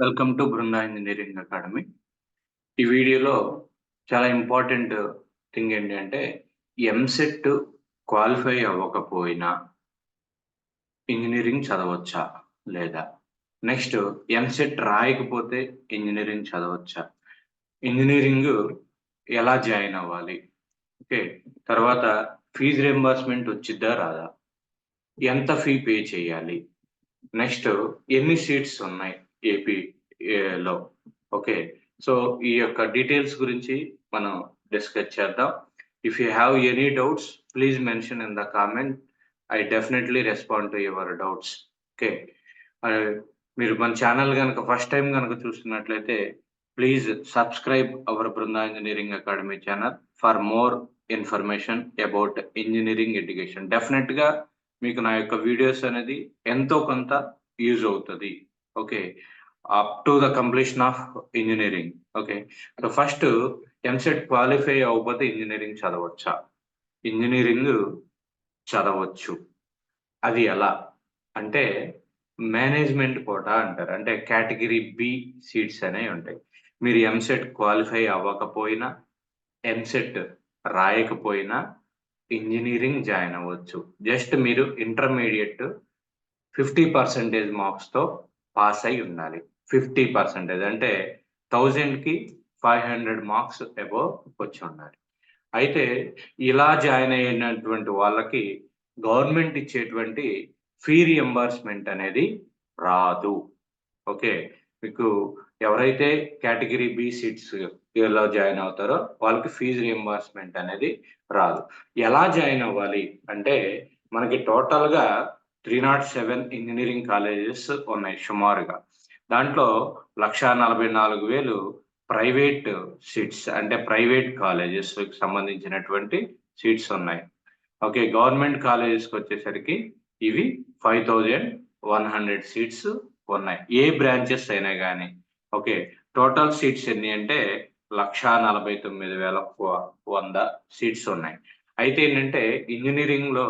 Welcome to Brinda engineering academy ఈ వీడియోలో చాలా ఇంపార్టెంట్ థింగ్ ఏంటి అంటే ఎంసెట్ క్వాలిఫై అవ్వకపోయినా ఇంజనీరింగ్ చదవచ్చా లేదా? నెక్స్ట్ ఎంసెట్ రాయకపోతే ఇంజనీరింగ్ చదవచ్చా? ఇంజనీరింగ్ ఎలా జాయిన్ అవ్వాలి? ఓకే తర్వాత ఫీజు రింబర్స్మెంట్ వచ్చిద్దా రాదా? ఎంత ఫీ పే చేయాలి? నెక్స్ట్ ఎన్ని సీట్స్ ఉన్నాయి? ఏపీలో ఓకే సో ఈ యొక్క డీటెయిల్స్ గురించి మనం డిస్కస్ చేద్దాం. If you have any doubts please mention in the comment I definitely respond to your doubts okay మీరు మన ఛానల్ కనుక ఫస్ట్ టైం కనుక చూస్తున్నట్లయితే please subscribe our Brinda engineering academy channel for more information about engineering education డెఫినెట్గా మీకు నా యొక్క videos అనేది ఎంతో కొంత యూజ్ అవుతుంది. Okay up to the completion of engineering okay so first EAMCET qualify అవ్వకపోతే ఇంజనీరింగ్ చదవచ్చా? ఇంజనీరింగ్ చదవచ్చు. అది ఎలా? అంటే మేనేజ్మెంట్ కోటా అంటారు. అంటే కేటగిరీ బి సీట్స్ అనేవి ఉంటాయి. మీరు ఎంసెట్ క్వాలిఫై అవ్వకపోయినా ఎంసెట్ రాయకపోయినా ఇంజనీరింగ్ జాయిన్ అవ్వచ్చు. జస్ట్ మీరు ఇంటర్మీడియట్ ఫిఫ్టీ పర్సెంటేజ్ మార్క్స్తో పాస్ అయి ఉండాలి. ఫిఫ్టీ పర్సెంటేజ్ అంటే థౌజండ్కి ఫైవ్ హండ్రెడ్ మార్క్స్ అబోవ్ వచ్చి ఉండాలి. అయితే ఇలా జాయిన్ అయినటువంటి వాళ్ళకి గవర్నమెంట్ ఇచ్చేటువంటి ఫీ రియంబర్స్మెంట్ అనేది రాదు. ఓకే? మీకు ఎవరైతే కేటగిరీ బి సీట్స్లో జాయిన్ అవుతారో వాళ్ళకి ఫీజు రియంబర్స్మెంట్ అనేది రాదు. ఎలా జాయిన్ అవ్వాలి అంటే మనకి టోటల్గా three not seven engineering colleges ఉన్నాయి సుమారుగా. దాంట్లో లక్షా నలభై నాలుగు వేలు ప్రైవేట్ సీట్స్ అంటే ప్రైవేట్ కాలేజెస్కి సంబంధించినటువంటి సీట్స్ ఉన్నాయి. ఓకే గవర్నమెంట్ కాలేజెస్కి వచ్చేసరికి ఇవి five thousand one hundred seats ఉన్నాయి. ఏ బ్రాంచెస్ అయినా కానీ ఓకే టోటల్ సీట్స్ ఎన్ని అంటే లక్షా నలభై తొమ్మిది వేల వంద సీట్స్ ఉన్నాయి. అయితే ఏంటంటే ఇంజనీరింగ్లో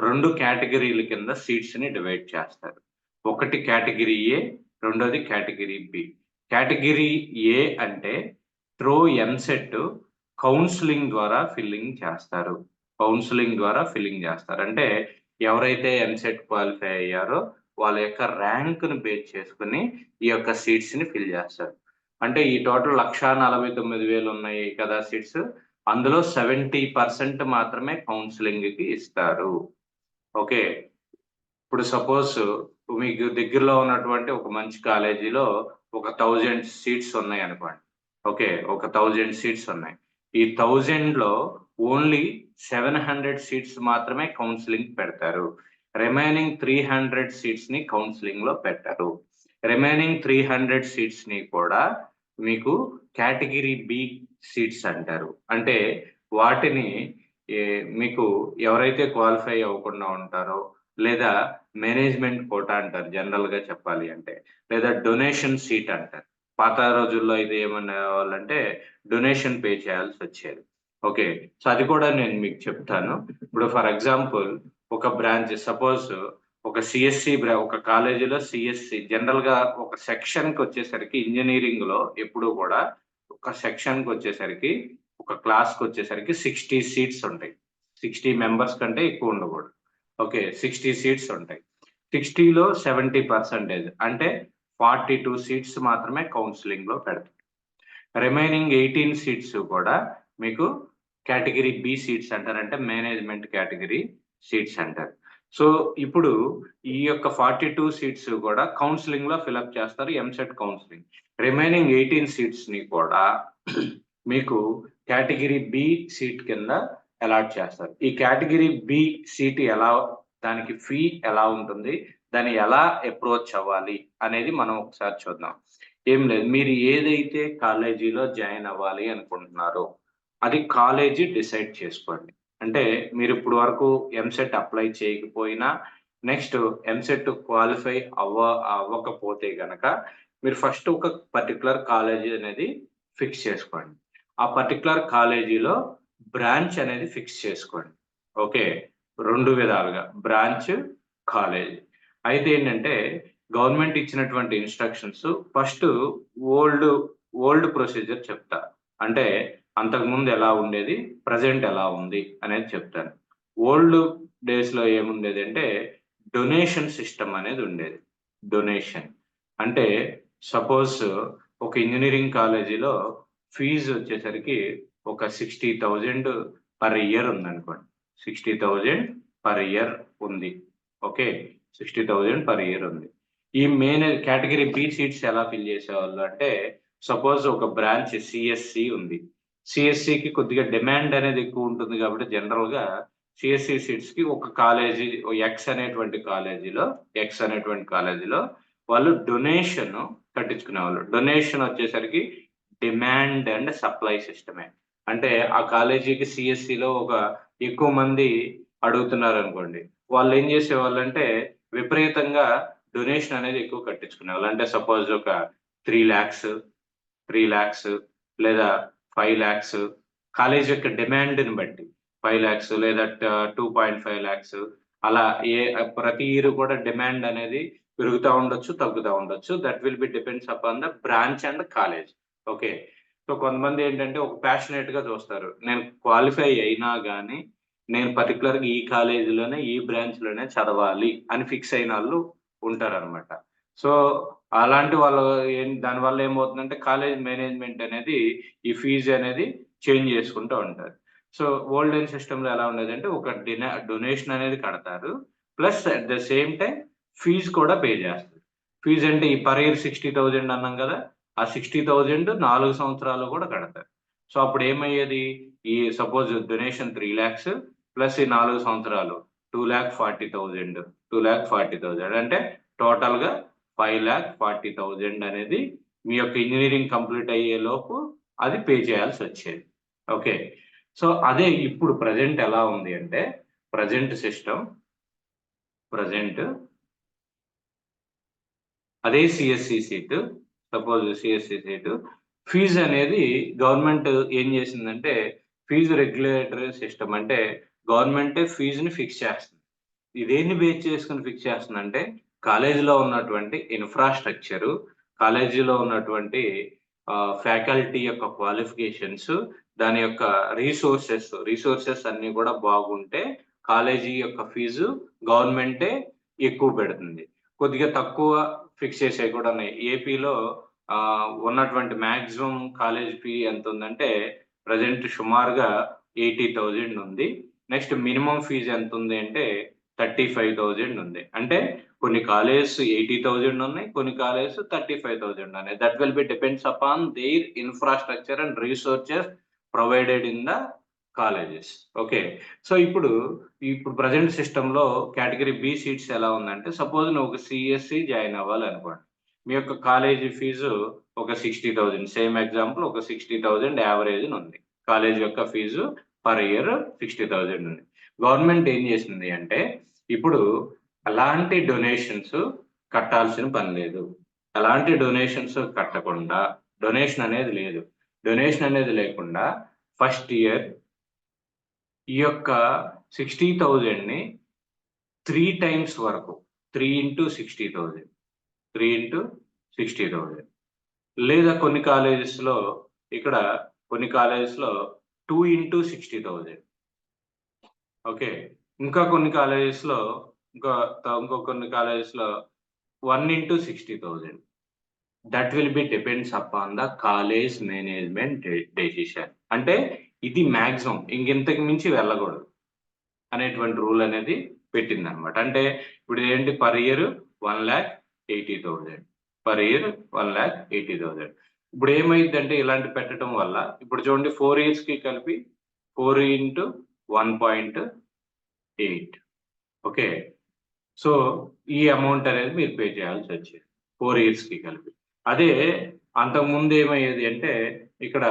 రెండు కేటగిరీల కింద సీట్స్ని డివైడ్ చేస్తారు. ఒకటి కేటగిరీ ఏ రెండోది కేటగిరీ బి. కేటగిరీ ఏ అంటే త్రో ఎంసెట్ కౌన్సిలింగ్ ద్వారా ఫిల్లింగ్ చేస్తారు. కౌన్సిలింగ్ ద్వారా ఫిల్లింగ్ చేస్తారు. అంటే ఎవరైతే ఎంసెట్ క్వాలిఫై అయ్యారో వాళ్ళ యొక్క ర్యాంక్ను బేస్ చేసుకుని ఈ యొక్క సీట్స్ని ఫిల్ చేస్తారు. అంటే ఈ టోటల్ లక్షా నలభై తొమ్మిది వేలు ఉన్నాయి కదా సీట్స్. అందులో సెవెంటీ పర్సెంట్ మాత్రమే కౌన్సిలింగ్కి ఇస్తారు. ఓకే. ఇప్పుడు సపోజ్ మీకు దగ్గరలో ఉన్నటువంటి ఒక మంచి కాలేజీలో ఒక థౌజండ్ సీట్స్ ఉన్నాయి అనుకోండి. ఓకే ఒక థౌజండ్ సీట్స్ ఉన్నాయి. ఈ థౌజండ్లో ఓన్లీ సెవెన్ హండ్రెడ్ సీట్స్ మాత్రమే కౌన్సిలింగ్ పెడతారు. రిమైనింగ్ త్రీ హండ్రెడ్ సీట్స్ని కౌన్సిలింగ్లో పెట్టారు. పెట్టరు రిమైనింగ్ త్రీ హండ్రెడ్ సీట్స్ని కూడా మీకు కేటగిరీ బి సీట్స్ అంటారు. అంటే వాటిని మీకు ఎవరైతే క్వాలిఫై అవ్వకుండా ఉంటారో లేదా మేనేజ్మెంట్ కోటా అంటారు జనరల్గా చెప్పాలి అంటే లేదా డొనేషన్ సీట్ అంటారు. పాత రోజుల్లో ఇది ఏమన్నా వాళ్ళంటే డొనేషన్ పే చేయాల్సి వచ్చేది. ఓకే సో అది కూడా నేను మీకు చెప్తాను. ఇప్పుడు ఫర్ ఎగ్జాంపుల్ ఒక బ్రాంచ్ సపోజ్ ఒక సిఎస్సి ఒక కాలేజీలో సిఎస్సి జనరల్గా ఒక సెక్షన్కి వచ్చేసరికి ఇంజనీరింగ్లో ఎప్పుడు కూడా ఒక సెక్షన్కి వచ్చేసరికి ఒక క్లాస్కి వచ్చేసరికి సిక్స్టీ సీట్స్ ఉంటాయి. సిక్స్టీ మెంబర్స్ కంటే ఎక్కువ ఉండకూడదు. ఓకే సిక్స్టీ సీట్స్ ఉంటాయి. సిక్స్టీలో సెవెంటీ పర్సెంటేజ్ అంటే ఫార్టీ టూ సీట్స్ మాత్రమే కౌన్సిలింగ్లో పెడతారు రిమైనింగ్ ఎయిటీన్ సీట్స్ కూడా మీకు కేటగిరీ బి సీట్స్ అంటారు అంటే మేనేజ్మెంట్ కేటగిరీ సీట్స్ అంటారు. సో ఇప్పుడు ఈ యొక్క ఫార్టీ టూ సీట్స్ కూడా కౌన్సిలింగ్లో ఫిలప్ చేస్తారు ఎంసెట్ కౌన్సిలింగ్ రిమైనింగ్ ఎయిటీన్ సీట్స్ని కూడా మీకు కేటగిరీ బి సీట్ కింద అలాట్ చేస్తారు. ఈ కేటగిరీ బి సీట్ ఎలా దానికి ఫీ ఎలా ఉంటుంది దాన్ని ఎలా అప్రోచ్ అవ్వాలి అనేది మనం ఒకసారి చూద్దాం. ఏం లేదు. మీరు ఏదైతే కాలేజీలో జాయిన్ అవ్వాలి అనుకుంటున్నారో అది కాలేజీ డిసైడ్ చేసుకోండి. అంటే మీరు ఇప్పుడు వరకు ఎంసెట్ అప్లై చేయకపోయినా నెక్స్ట్ ఎంసెట్ క్వాలిఫై అవ్వ అవ్వకపోతే గనక మీరు ఫస్ట్ ఒక పర్టికులర్ కాలేజీ అనేది ఫిక్స్ చేసుకోండి. ఆ పర్టికులర్ కాలేజీలో బ్రాంచ్ అనేది ఫిక్స్ చేసుకోండి. ఓకే? రెండు విధాలుగా. బ్రాంచ్ కాలేజ్ అయితే ఏంటంటే గవర్నమెంట్ ఇచ్చినటువంటి instructions first old old procedure చెప్తా. అంటే అంతకుముందు ఎలా ఉండేది ప్రజెంట్ ఎలా ఉంది అనేది చెప్తాను. ఓల్డ్ డేస్లో ఏముండేది అంటే డొనేషన్ సిస్టమ్ అనేది ఉండేది. డొనేషన్ అంటే సపోజ్ ఒక ఇంజనీరింగ్ కాలేజీలో ఫీజు వచ్చేసరికి ఒక సిక్స్టీ థౌజండ్ పర్ ఇయర్ ఉందనుకోండి. సిక్స్టీ థౌజండ్ పర్ ఇయర్ ఉంది. Okay? Sixty thousand per year ఉంది. ఈ మెయిన్ కేటగిరీ బి సీట్స్ ఎలా ఫిల్ చేసేవాళ్ళు అంటే సపోజ్ ఒక బ్రాంచ్ సిఎస్సి ఉంది. సిఎస్సికి కొద్దిగా డిమాండ్ అనేది ఎక్కువ ఉంటుంది కాబట్టి జనరల్గా సిఎస్సి సీట్స్కి ఒక కాలేజీ ఎక్స్ అనేటువంటి కాలేజీలో ఎక్స్ అనేటువంటి కాలేజీలో వాళ్ళు డొనేషన్ కట్టించుకునేవాళ్ళు. డొనేషన్ వచ్చేసరికి డిమాండ్ అండ్ సప్లై సిస్టమే. అంటే ఆ కాలేజీకి సిఎస్సిలో లో ఒక ఎక్కువ మంది అడుగుతున్నారు అనుకోండి వాళ్ళు ఏం చేసేవాళ్ళు అంటే విపరీతంగా డొనేషన్ అనేది ఎక్కువ కట్టించుకునేవాళ్ళు. అంటే సపోజ్ ఒక త్రీ ల్యాక్స్ త్రీ ల్యాక్స్ లేదా ఫైవ్ ల్యాక్స్ కాలేజ్ యొక్క డిమాండ్ని బట్టి ఫైవ్ ల్యాక్స్ లేదా టూ పాయింట్ ఫైవ్ ల్యాక్స్ అలా ఏ ప్రతి ఇయర్ కూడా డిమాండ్ అనేది పెరుగుతూ ఉండొచ్చు తగ్గుతూ ఉండొచ్చు. That will be depends upon the branch and college. Okay. So కొంతమంది ఏంటంటే ఒక ప్యాషనేట్గా చూస్తారు. నేను క్వాలిఫై అయినా కానీ నేను పర్టికులర్గా ఈ కాలేజీలోనే ఈ బ్రాంచ్లోనే చదవాలి అని ఫిక్స్ అయిన వాళ్ళు ఉంటారన్నమాట. సో అలాంటి వాళ్ళు ఏం దానివల్ల ఏమవుతుందంటే కాలేజ్ మేనేజ్మెంట్ అనేది ఈ ఫీజు అనేది చేంజ్ చేసుకుంటూ ఉంటారు. సో ఓల్డెన్ సిస్టమ్లో ఎలా ఉండేది అంటే ఒక డినా డొనేషన్ అనేది కడతారు. Plus at the same time fee కూడా పే చేస్తారు. ఫీజు అంటే ఈ పర్ ఇయర్ సిక్స్టీ థౌజండ్ అన్నాం కదా ఆ సిక్స్టీ థౌజండ్ నాలుగు సంవత్సరాలు కూడా కడతారు. సో అప్పుడు ఏమయ్యేది? ఈ suppose donation three lakhs plus ఈ నాలుగు సంవత్సరాలు two lakh forty thousand two lakh forty thousand అంటే టోటల్గా ఫైవ్ ల్యాక్ ఫార్టీ థౌజండ్ అనేది మీ యొక్క ఇంజనీరింగ్ కంప్లీట్ అయ్యే లోపు అది పే చేయాల్సి వచ్చేది. ఓకే సో అదే ఇప్పుడు ప్రజెంట్ ఎలా ఉంది అంటే ప్రజెంట్ సిస్టమ్ ప్రజెంట్ అదే CSE seat suppose CSE seat fee అనేది గవర్నమెంట్ ఏం చేసిందంటే ఫీజు రెగ్యులేటరీ సిస్టమ్ అంటే గవర్నమెంటే ఫీజుని ఫిక్స్ చేస్తుంది. ఇదేంటి బేస్ చేసుకుని ఫిక్స్ చేస్తుందంటే కాలేజీలో ఉన్నటువంటి ఇన్ఫ్రాస్ట్రక్చరు కాలేజీలో ఉన్నటువంటి ఫ్యాకల్టీ యొక్క క్వాలిఫికేషన్స్ దాని యొక్క రీసోర్సెస్ రీసోర్సెస్ అన్ని కూడా బాగుంటే కాలేజీ యొక్క ఫీజు గవర్నమెంటే ఎక్కువ పెడుతుంది. కొద్దిగా తక్కువ ఫిక్స్ చేసే కూడా ఉన్నాయి. ఏపీలో ఉన్నటువంటి మ్యాక్సిమం కాలేజ్ ఫీ ఎంత ఉందంటే ప్రజెంట్ సుమారుగా ఎయిటీ థౌజండ్ ఉంది. నెక్స్ట్ మినిమం ఫీజు ఎంత ఉంది అంటే థర్టీ ఫైవ్ థౌజండ్ ఉంది. అంటే కొన్ని కాలేజెస్ ఎయిటీ థౌజండ్ ఉన్నాయి కొన్ని కాలేజెస్ థర్టీ ఫైవ్ థౌజండ్ ఉన్నాయి. That will be depends upon their infrastructure and resources provided in the colleges okay so ఇప్పుడు ఇప్పుడు ప్రజెంట్ సిస్టంలో కేటగిరీ బి సీట్స్ ఎలా ఉందంటే సపోజ్ నువ్వు ఒక సిఎస్సి జాయిన్ అవ్వాలి అనుకోండి. మీ యొక్క కాలేజీ ఫీజు ఒక సిక్స్టీ థౌజండ్. సేమ్ ఎగ్జాంపుల్ ఒక సిక్స్టీ థౌజండ్ యావరేజ్ ఉంది. కాలేజ్ యొక్క fee per year sixty thousand ఉంది. గవర్నమెంట్ ఏం చేసింది అంటే ఇప్పుడు అలాంటి డొనేషన్స్ కట్టాల్సిన పని లేదు. అలాంటి డొనేషన్స్ కట్టకుండా డొనేషన్ అనేది లేదు. డొనేషన్ అనేది లేకుండా ఫస్ట్ ఇయర్ ఈ యొక్క సిక్స్టీ థౌజండ్ని త్రీ టైమ్స్ వరకు three into sixty thousand three into sixty thousand లేదా కొన్ని కాలేజెస్లో ఇక్కడ కొన్ని కాలేజెస్లో two into sixty thousand okay? ఇంకా కొన్ని కాలేజెస్లో ఇంకా ఇంకో కొన్ని కాలేజెస్లో one into sixty thousand that will be depends upon the college management decision అంటే ఇది మ్యాక్సిమం ఇంకెంతకు మించి వెళ్ళకూడదు. అనేటువంటి రూల్ అనేది పెట్టింది అనమాట అంటే ఇప్పుడు ఏంటి per year one lakh eighty thousand per year one lakh eighty thousand ఇప్పుడు ఏమైందంటే ఇలాంటి పెట్టడం వల్ల ఇప్పుడు చూడండి ఫోర్ ఇయర్స్కి కలిపి four into one point eight okay? So ఈ అమౌంట్ అనేది మీరు పే చేయాల్సి వచ్చేది. ఫోర్ ఇయర్స్కి కలిపి. అదే అంతకుముందు ఏమయ్యేది అంటే ఇక్కడ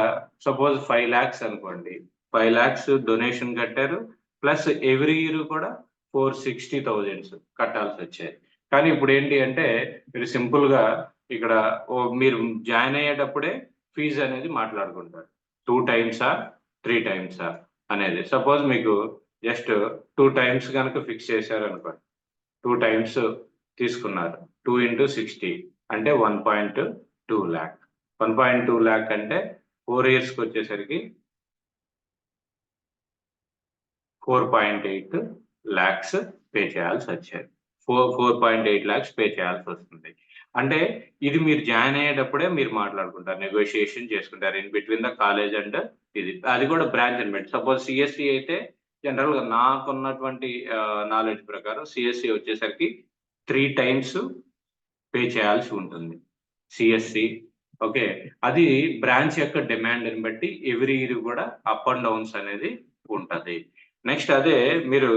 సపోజ్ ఫైవ్ ల్యాక్స్ అనుకోండి. ఫైవ్ ల్యాక్స్ డొనేషన్ కట్టారు. ప్లస్ ఎవ్రీ ఇయర్ కూడా ఫోర్ సిక్స్టీ థౌజండ్స్ కట్టాల్సి వచ్చేది కానీ ఇప్పుడు ఏంటి అంటే మీరు సింపుల్గా ఇక్కడ మీరు జాయిన్ అయ్యేటప్పుడే ఫీజు అనేది మాట్లాడుకుంటారు. టూ టైమ్సా త్రీ టైమ్సా అనేది. సపోజ్ మీకు జస్ట్ టూ టైమ్స్ కనుక ఫిక్స్ చేశారు అనుకోండి టూ టైమ్స్ తీసుకున్నారు. టూ ఇంటూ సిక్స్టీ అంటే one point two lakh one point two lakh అంటే ఫోర్ ఇయర్స్కి వచ్చేసరికి four point eight lakhs pay చేయాల్సి వచ్చేది. Four four point eight lakhs pay చేయాల్సి వస్తుంది. అంటే ఇది మీరు జాయిన్ అయ్యేటప్పుడే మీరు మాట్లాడుకుంటారు నెగోషియేషన్ చేసుకుంటారు in between the college and ఇది అది కూడా బ్రాంచ్ అనమాట సపోజ్ సిఎస్సి అయితే జనరల్గా నాకున్నటువంటి నాలెడ్జ్ ప్రకారం సిఎస్సి వచ్చేసరికి త్రీ టైమ్స్ పే చేయాల్సి ఉంటుంది. సిఎస్సి ఓకే అది బ్రాంచ్ యొక్క డిమాండ్ని బట్టి ఎవ్రీ ఇయర్ కూడా అప్ అండ్ డౌన్స్ అనేది ఉంటుంది. నెక్స్ట్ అదే మీరు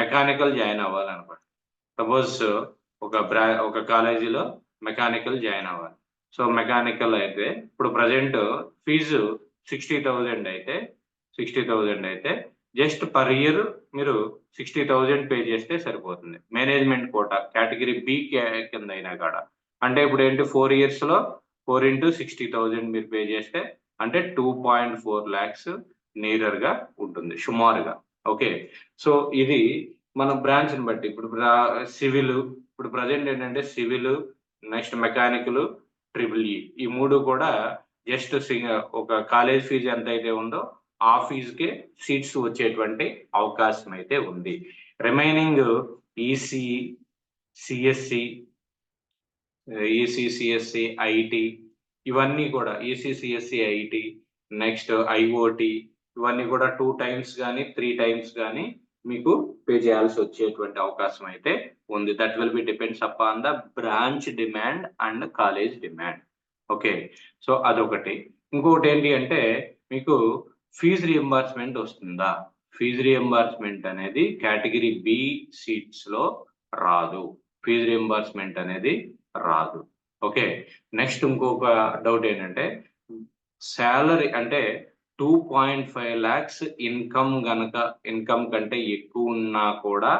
మెకానికల్ జాయిన్ అవ్వాలనుకోండి. సపోజ్ ఒక బ్రా ఒక కాలేజీలో మెకానికల్ జాయిన్ అవ్వాలి. సో మెకానికల్ అయితే ఇప్పుడు ప్రజెంట్ ఫీజు సిక్స్టీ థౌజండ్ అయితే సిక్స్టీ థౌజండ్ అయితే జస్ట్ పర్ ఇయర్ మీరు సిక్స్టీ థౌజండ్ పే చేస్తే సరిపోతుంది. మేనేజ్మెంట్ కోట కేటగిరీ బి కింద అయినా కాడ. అంటే ఇప్పుడు ఏంటి ఫోర్ ఇయర్స్లో ఫోర్ ఇంటూ సిక్స్టీ థౌజండ్ మీరు పే చేస్తే అంటే టూ పాయింట్ ఫోర్ ల్యాక్స్ నీరర్గా ఉంటుంది సుమారుగా. ఓకే. సో ఇది మన బ్రాంచ్ని బట్టి. ఇప్పుడు సివిల్ ఇప్పుడు ప్రజెంట్ ఏంటంటే civil next mechanical triple E. ఈ మూడు కూడా జస్ట్ ఒక కాలేజ్ ఫీజు ఎంత అయితే ఉందో ఆ ఫీజుకే సీట్స్ వచ్చేటువంటి అవకాశం అయితే ఉంది. Remaining EC CSC EC CSC IT ఇవన్నీ కూడా EC CSC IT next IOT ఇవన్నీ కూడా టూ టైమ్స్ కానీ త్రీ టైమ్స్ కానీ మీకు పే చేయాల్సి వచ్చేటువంటి అవకాశం అయితే ఉంది. That will be depends upon the branch demand and college demand okay so అదొకటి. ఇంకొకటి ఏంటి అంటే మీకు ఫీజు రియంబర్స్మెంట్ వస్తుందా? ఫీజు రియంబర్స్మెంట్ అనేది కేటగిరీ బి సీట్స్లో రాదు. ఫీజు రియంబర్స్మెంట్ అనేది రాదు. ఓకే నెక్స్ట్ ఇంకొక డౌట్ ఏంటంటే శాలరీ అంటే two point five lakhs income గనక ఇన్కమ్ కంటే ఎక్కువ ఉన్నా కూడా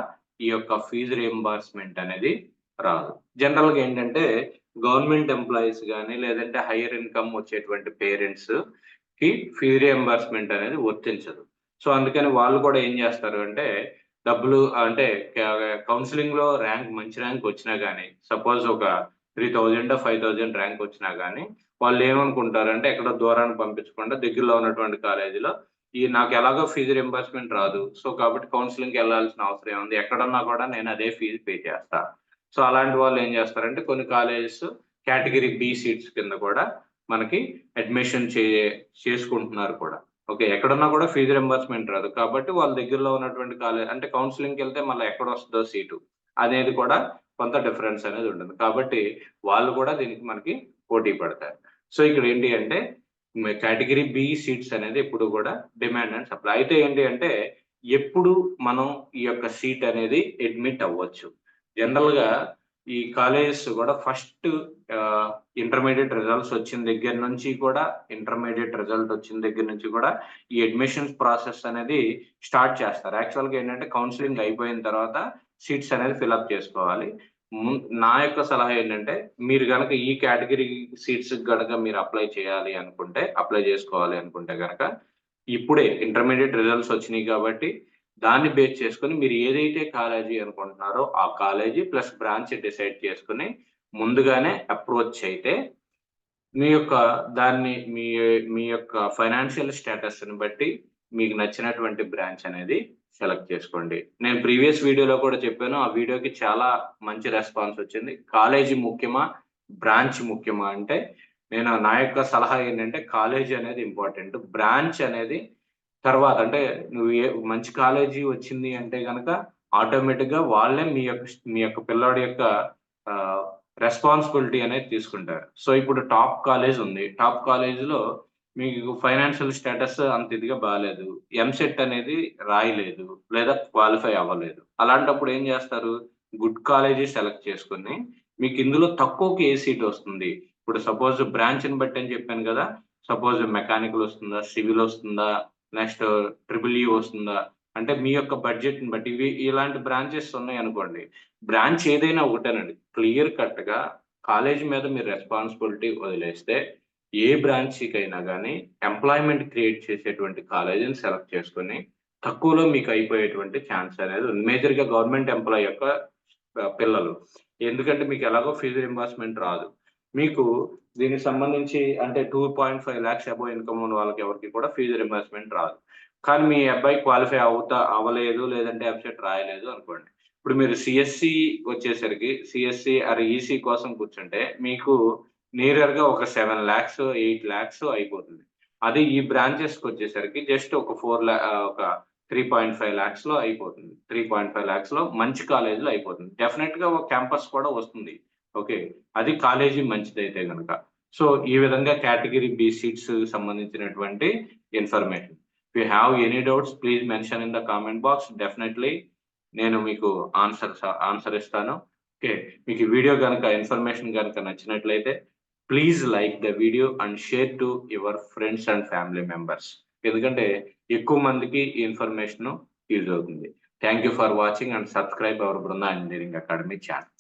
ఈ యొక్క ఫీజు రియంబర్స్మెంట్ అనేది రాదు. జనరల్గా ఏంటంటే గవర్నమెంట్ ఎంప్లాయీస్ కానీ లేదంటే హైయర్ ఇన్కమ్ వచ్చేటువంటి పేరెంట్స్కి ఫీజు రియంబర్స్మెంట్ అనేది వర్తించదు. సో అందుకని వాళ్ళు కూడా ఏం చేస్తారు అంటే డబ్బులు అంటే కౌన్సిలింగ్లో ర్యాంక్ మంచి ర్యాంక్ వచ్చినా కానీ సపోజ్ ఒక three thousand five thousand rank వచ్చినా కానీ వాళ్ళు ఏమనుకుంటారంటే ఎక్కడ దూరాన్ని పంపించకుండా దగ్గరలో ఉన్నటువంటి కాలేజీలో ఈ నాకు ఎలాగో ఫీజు రింబర్స్మెంట్ రాదు. సో కాబట్టి కౌన్సిలింగ్కి వెళ్ళాల్సిన అవసరం ఉంది ఎక్కడన్నా కూడా నేను అదే ఫీజు పే చేస్తా. సో అలాంటి వాళ్ళు ఏం చేస్తారంటే కొన్ని కాలేజెస్ కేటగిరీ బి సీట్స్ కింద కూడా మనకి అడ్మిషన్ చే చేసుకుంటున్నారు కూడా. ఓకే ఎక్కడన్నా కూడా ఫీజు రింబర్స్మెంట్ రాదు. కాబట్టి వాళ్ళ దగ్గరలో ఉన్నటువంటి కాలేజ్ అంటే కౌన్సిలింగ్కి వెళ్తే మళ్ళీ ఎక్కడ వస్తుందో సీటు అనేది కూడా కొంత డిఫరెన్స్ అనేది ఉంటుంది. కాబట్టి వాళ్ళు కూడా దీనికి మనకి పోటీ పడతారు. సో ఇక్కడ ఏంటి అంటే కేటగిరీ బి సీట్స్ అనేది ఇప్పుడు కూడా డిమాండ్ అండ్ సప్లై. అయితే ఏంటి అంటే ఎప్పుడు మనం ఈ యొక్క సీట్ అనేది అడ్మిట్ అవ్వచ్చు. జనరల్గా ఈ కాలేజెస్ కూడా ఫస్ట్ ఇంటర్మీడియట్ రిజల్ట్స్ వచ్చిన దగ్గర నుంచి కూడా ఇంటర్మీడియట్ రిజల్ట్ వచ్చిన దగ్గర నుంచి కూడా ఈ అడ్మిషన్స్ ప్రాసెస్ అనేది స్టార్ట్ చేస్తారు. యాక్చువల్గా ఏంటంటే కౌన్సిలింగ్ అయిపోయిన తర్వాత సీట్స్ అనేది ఫిల్అప్ చేసుకోవాలి. నా యొక్క సలహా ఏంటంటే మీరు కనుక ఈ కేటగిరీ సీట్స్ కనుక మీరు అప్లై చేయాలి అనుకుంటే అప్లై చేసుకోవాలి అనుకుంటే కనుక ఇప్పుడే ఇంటర్మీడియట్ రిజల్ట్స్ వచ్చినాయి కాబట్టి దాన్ని బేస్ చేసుకుని మీరు ఏదైతే కాలేజీ అనుకుంటున్నారో ఆ కాలేజీ ప్లస్ బ్రాంచ్ డిసైడ్ చేసుకుని ముందుగానే అప్రోచ్ అయితే మీ యొక్క దాన్ని మీ మీ యొక్క ఫైనాన్షియల్ స్టేటస్ని బట్టి మీకు నచ్చినటువంటి బ్రాంచ్ అనేది సెలెక్ట్ చేసుకోండి. నేను ప్రీవియస్ వీడియోలో కూడా చెప్పాను ఆ వీడియోకి చాలా మంచి రెస్పాన్స్ వచ్చింది. కాలేజీ ముఖ్యమా? బ్రాంచ్ ముఖ్యమా? అంటే నేను నా యొక్క సలహా ఏంటంటే కాలేజీ అనేది ఇంపార్టెంట్. బ్రాంచ్ అనేది తర్వాత అంటే నువ్వు ఏ మంచి కాలేజీ వచ్చింది అంటే కనుక ఆటోమేటిక్గా వాళ్ళే మీ యొక్క మీ యొక్క పిల్లాడి యొక్క రెస్పాన్సిబిలిటీ అనేది తీసుకుంటారు. సో ఇప్పుడు టాప్ కాలేజ్ ఉంది. టాప్ కాలేజీలో మీకు ఫైనాన్షియల్ స్టేటస్ అంత ఇదిగా బాగాలేదు ఎంసెట్ అనేది రాయలేదు. లేదా క్వాలిఫై అవ్వలేదు. అలాంటప్పుడు ఏం చేస్తారు? గుడ్ కాలేజీ సెలెక్ట్ చేసుకుని మీకు ఇందులో తక్కువకి ఏ సీట్ వస్తుంది. ఇప్పుడు సపోజ్ బ్రాంచ్ని బట్టి అని చెప్పాను కదా. సపోజ్ మెకానికల్ వస్తుందా? సివిల్ వస్తుందా? నెక్స్ట్ ట్రిపుల్ ఈ వస్తుందా? అంటే మీ యొక్క బడ్జెట్ని బట్టి. ఇవి ఇలాంటి బ్రాంచెస్ ఉన్నాయి అనుకోండి. బ్రాంచ్ ఏదైనా ఒకటేనండి. క్లియర్ కట్గా కాలేజ్ మీద మీరు రెస్పాన్సిబిలిటీ వదిలేస్తే ఏ బ్రాంచ్కి అయినా కానీ ఎంప్లాయ్మెంట్ క్రియేట్ చేసేటువంటి కాలేజీని సెలెక్ట్ చేసుకుని తక్కువలో మీకు అయిపోయేటువంటి ఛాన్స్ అనేది ఉంది. మేజర్గా గవర్నమెంట్ ఎంప్లాయ్ యొక్క పిల్లలు. ఎందుకంటే మీకు ఎలాగో ఫీజు రింబార్స్మెంట్ రాదు. మీకు దీనికి సంబంధించి అంటే two point five lakhs above income ఉన్న వాళ్ళకి ఎవరికి కూడా ఫీజు రింబర్స్మెంట్ రాదు. కానీ మీ అబ్బాయి క్వాలిఫై అవుతా అవ్వలేదు లేదంటే అబ్సెట్ రాయలేదు అనుకోండి. ఇప్పుడు మీరు సిఎస్సి వచ్చేసరికి సిఎస్సి అరే ఈసీ కోసం కూర్చుంటే మీకు నియర్గా ఒక సెవెన్ ల్యాక్స్ ఎయిట్ ల్యాక్స్ అయిపోతుంది. అది ఈ బ్రాంచెస్కి వచ్చేసరికి జస్ట్ ఒక ఫోర్ ల్యా ఒక త్రీ పాయింట్ ఫైవ్ ల్యాక్స్లో అయిపోతుంది. త్రీ పాయింట్ ఫైవ్ ల్యాక్స్లో మంచి కాలేజ్లో అయిపోతుంది. డెఫినెట్గా ఒక క్యాంపస్ కూడా వస్తుంది. ఓకే అది కాలేజీ మంచిదైతే కనుక సో ఈ విధంగా కేటగిరీ బి సీట్స్ సంబంధించినటువంటి information you have any doubts please mention in the comment box definitely నేను మీకు ఆన్సర్ ఆన్సర్ ఇస్తాను. ఓకే మీకు ఈ వీడియో కనుక ఇన్ఫర్మేషన్ కనుక నచ్చినట్లయితే please like the video and share to your friends and family members ఎందుకంటే ఎక్కువ మందికి ఈ ఇన్ఫర్మేషన్ యూజ్ అవుతుంది. Thank you for watching and subscribe our Brinda engineering academy channel